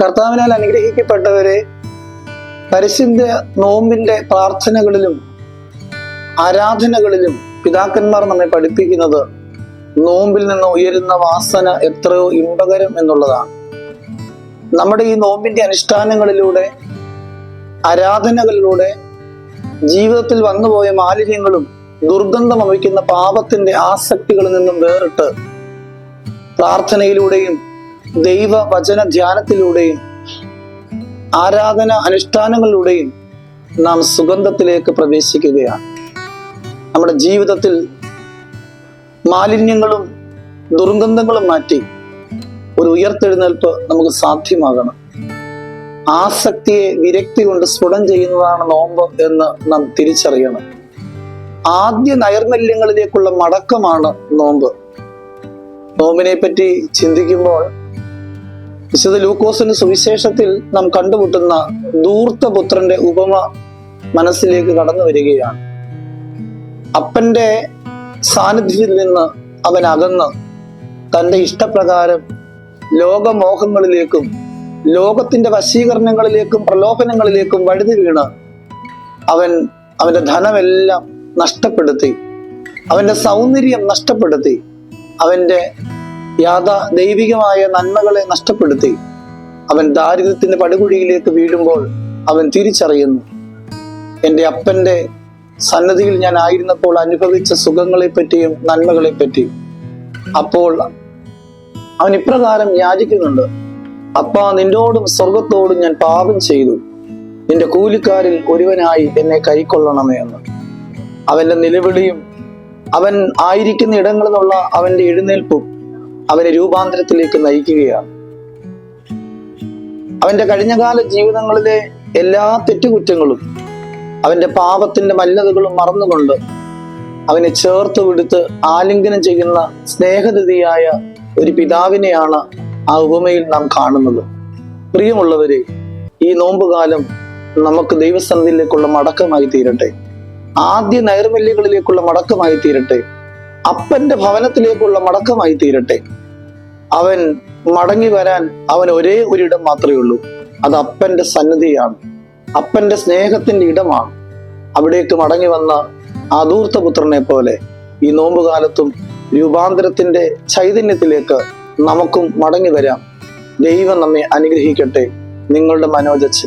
കർത്താവിനാൽ അനുഗ്രഹിക്കപ്പെട്ടവരെ പരിശുദ്ധ നോമ്പിന്റെ പ്രാർത്ഥനകളിലും ആരാധനകളിലും പിതാക്കന്മാർ നമ്മെ പഠിപ്പിക്കുന്നത് നോമ്പിൽ നിന്ന് ഉയരുന്ന വാസന എത്രയോ ഇമ്പകരം എന്നുള്ളതാണ്. നമ്മുടെ ഈ നോമ്പിന്റെ അനുഷ്ഠാനങ്ങളിലൂടെ ആരാധനകളിലൂടെ ജീവിതത്തിൽ വന്നുപോയ മാലിന്യങ്ങളും ദുർഗന്ധം അമിക്കുന്ന പാപത്തിന്റെ ആസക്തികളിൽ നിന്നും വേറിട്ട് പ്രാർത്ഥനയിലൂടെയും ദൈവ വചന ധ്യാനത്തിലൂടെയും ആരാധന അനുഷ്ഠാനങ്ങളിലൂടെയും നാം സുഗന്ധത്തിലേക്ക് പ്രവേശിക്കുകയാണ്. നമ്മുടെ ജീവിതത്തിൽ മാലിന്യങ്ങളും ദുർഗന്ധങ്ങളും മാറ്റി ഒരു ഉയർത്തെഴുന്നേൽപ്പ് നമുക്ക് സാധ്യമാകണം. ആസക്തിയെ വിരക്തി കൊണ്ട് സ്ഫുടം ചെയ്യുന്നതാണ് നോമ്പ് എന്ന് നാം തിരിച്ചറിയണം. ആദ്യ നൈർമല്യങ്ങളിലേക്കുള്ള മടക്കമാണ് നോമ്പ്. നോമ്പിനെ പറ്റി ചിന്തിക്കുമ്പോൾ വിശുദ്ധ ലൂക്കോസിന്റെ സുവിശേഷത്തിൽ നാം കണ്ടുമുട്ടുന്ന ധൂർത്തപുത്രന്റെ ഉപമ മനസ്സിലേക്ക് കടന്നു വരികയാണ്. അപ്പന്റെ സാന്നിധ്യത്തിൽ നിന്ന് അവൻ അകന്ന് തന്റെ ഇഷ്ടപ്രകാരം ലോകമോഹങ്ങളിലേക്കും ലോകത്തിന്റെ വശീകരണങ്ങളിലേക്കും പ്രലോഭനങ്ങളിലേക്കും വഴുതി വീണ് അവൻ അവന്റെ ധനമെല്ലാം നഷ്ടപ്പെടുത്തി അവന്റെ സൗന്ദര്യം നഷ്ടപ്പെടുത്തി അവന്റെ യാഥാ ദൈവികമായ നന്മകളെ നഷ്ടപ്പെടുത്തി. അവൻ ദാരിദ്ര്യത്തിന്റെ പടുകുഴിയിലേക്ക് വീഴുമ്പോൾ അവൻ തിരിച്ചറിയുന്നു. എന്റെ അപ്പന്റെ സന്നദ്ധിയിൽ ഞാൻ ആയിരുന്നപ്പോൾ അനുഭവിച്ച സുഖങ്ങളെ പറ്റിയും നന്മകളെ പറ്റിയും അപ്പോൾ അവൻ ഇപ്രകാരം യാചിക്കുന്നുണ്ട്. അപ്പാ നിന്നോടും സ്വർഗത്തോടും ഞാൻ പാപം ചെയ്തു. നിന്റെ കൂലിക്കാരിൽ ഒരുവനായി എന്നെ കൈക്കൊള്ളണമേ എന്ന്. അവന്റെ നിലവിളിയും അവൻ ആയിരിക്കുന്ന ഇടങ്ങളിൽ നിന്നുള്ള അവന്റെ എഴുന്നേൽപ്പും അവനെ രൂപാന്തരത്തിലേക്ക് നയിക്കുകയാണ്. അവന്റെ കഴിഞ്ഞകാല ജീവിതങ്ങളിലെ എല്ലാ തെറ്റുകുറ്റങ്ങളും അവന്റെ പാപത്തിന്റെ മല്ലതകളും മറന്നുകൊണ്ട് അവനെ ചേർത്ത് വിടുത്ത് ആലിംഗനം ചെയ്യുന്ന സ്നേഹനിധിയായ ഒരു പിതാവിനെയാണ് ആ ഉപമയിൽ നാം കാണുന്നത്. പ്രിയമുള്ളവരെ ഈ നോമ്പുകാലം നമുക്ക് ദൈവസന്നിധിയിലേക്കുള്ള മടക്കമായി തീരട്ടെ. ആദ്യ നൈർമല്യങ്ങളിലേക്കുള്ള മടക്കമായി തീരട്ടെ. അപ്പന്റെ ഭവനത്തിലേക്കുള്ള മടക്കമായി തീരട്ടെ. അവൻ മടങ്ങി വരാൻ അവൻ ഒരേ ഒരിടം മാത്രമേ ഉള്ളൂ. അത് അപ്പന്റെ സന്നിധിയാണ്. അപ്പന്റെ സ്നേഹത്തിന്റെ ഇടമാണ്. അവിടേക്ക് മടങ്ങി വന്ന ആദൂർത്തപുത്രനെ പോലെ ഈ നോമ്പുകാലത്തും രൂപാന്തരത്തിന്റെ ചൈതന്യത്തിലേക്ക് നമുക്കും മടങ്ങി വരാം. ദൈവം നമ്മെ അനുഗ്രഹിക്കട്ടെ. നിങ്ങളുടെ മനോജച്ച്